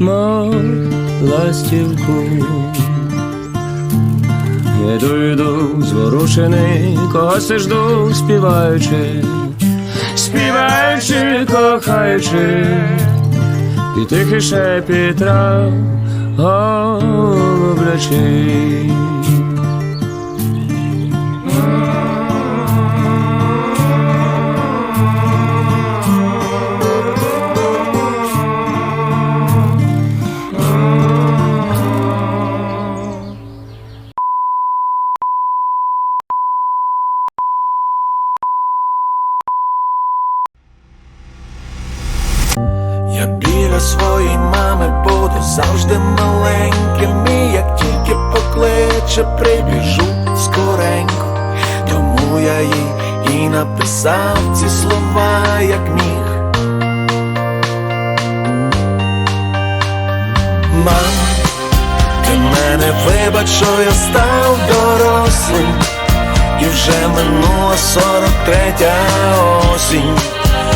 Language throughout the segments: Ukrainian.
мов ластівку. Йду, йду, зворушений, когось жду, співаючи, співаючи, кохаючи, і тихий шепіт трав голублячи. Біля своєї мами буду завжди маленьким. І як тільки покличе, прибіжу скоренько. Тому я їй і написав ці слова, як міг. Мам, ти мене вибач, що я став дорослим. І вже минула сорок третя осінь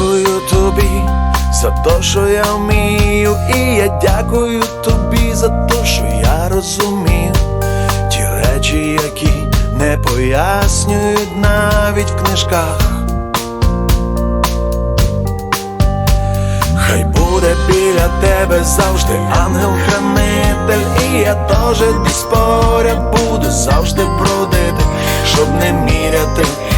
Дякую тобі за те, що я вмію, і я дякую тобі за те, що я розумію ті речі, які не пояснюють навіть в книжках. Хай буде біля тебе завжди ангел-хранитель, і я теж десь поряд буду завжди бродити, щоб не міряти